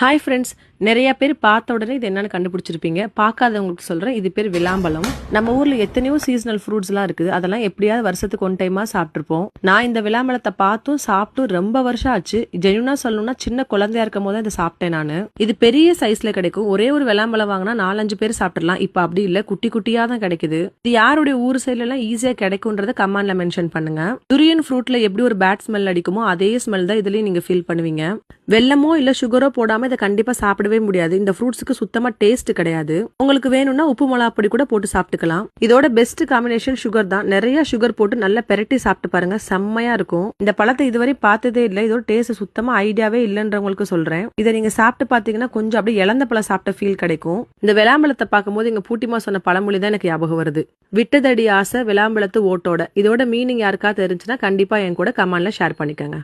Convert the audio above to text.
Hi friends நிறைய பேர் பார்த்த உடனே இது என்னென்னு கண்டுபிடிச்சிருப்பீங்க. பார்க்காதவங்களுக்கு சொல்கிறேன் இது பேர் விளாம்பழம். நம்ம ஊரில் எத்தனையோ சீசனல் ஃப்ரூட்ஸ்லாம் இருக்குது. அதெல்லாம் எப்படியாவது வருஷத்துக்கு ஒன் டைமாக சாப்பிட்ருப்போம் நான் இந்த விளாம்பழத்தை பார்த்தும் சாப்பிட்டும் ரொம்ப வருஷம் ஆச்சு. ஜெனுனா சொல்லணும்னா சின்ன குழந்தையா இருக்கும் போது இதை சாப்பிட்டேன் நான். இது பெரிய சைஸில் கிடைக்கும். ஒரே ஒரு விளாம்பழம் வாங்கினா நாலஞ்சு பேர் சாப்பிட்றலாம் இப்போ அப்படி இல்லை. குட்டி குட்டியாக தான் கிடைக்குது. இது யாருடைய ஊர் சைட்லலாம் ஈஸியாக கிடைக்கும்ன்றத கமாண்டில் மென்ஷன் பண்ணுங்க. துரியன் ஃப்ரூட்டில் எப்படி ஒரு பேட் ஸ்மெல் அடிக்குமோ அதே ஸ்மெல் தான் இதுலேயும் நீங்கள் ஃபீல் பண்ணுவீங்க. வெல்லமோ இல்லை சுகரோ இல்லாமல் இதை கண்டிப்பாக சாப்பிடவே முடியாது. இந்த ஃப்ரூட்ஸுக்கு சுத்தமாக டேஸ்ட் கிடையாது. உங்களுக்கு வேணும்னா உப்பு மிளகா பொடி கூட போட்டு சாப்பிட்டுக்கலாம். இதோட பெஸ்ட் காம்பினேஷன் சுகர் தான். நிறைய சுகர் போட்டு நல்லா பெரட்டி சாப்பிட்டு பாருங்க. செம்மையா இருக்கும். இந்த பழத்தை இதுவரை பார்த்ததே இல்லை. இதோட டேஸ்ட் சுத்தமா ஐடியாவே இல்லைன்றவங்களுக்கு சொல்றேன். இதை நீங்க சாப்பிட்டு பாத்தீங்கன்னா கொஞ்சம் அப்படியே இழந்த பழம் சாப்பிட்ட ஃபீல் கிடைக்கும். இந்த விளாம்பழத்தை பார்க்கும்போது எங்க பூட்டிமா சொன்ன பழமொழி தான் எனக்கு ஞாபகம் வருது. விட்டதடி ஆசை விளாம்பழத்து ஓட்டோட. இதோட மீனிங் யாருக்கா தெரிஞ்சுன்னா கண்டிப்பா என் கூட கமெண்ட்ல ஷேர் பண்ணிக்கோங்க.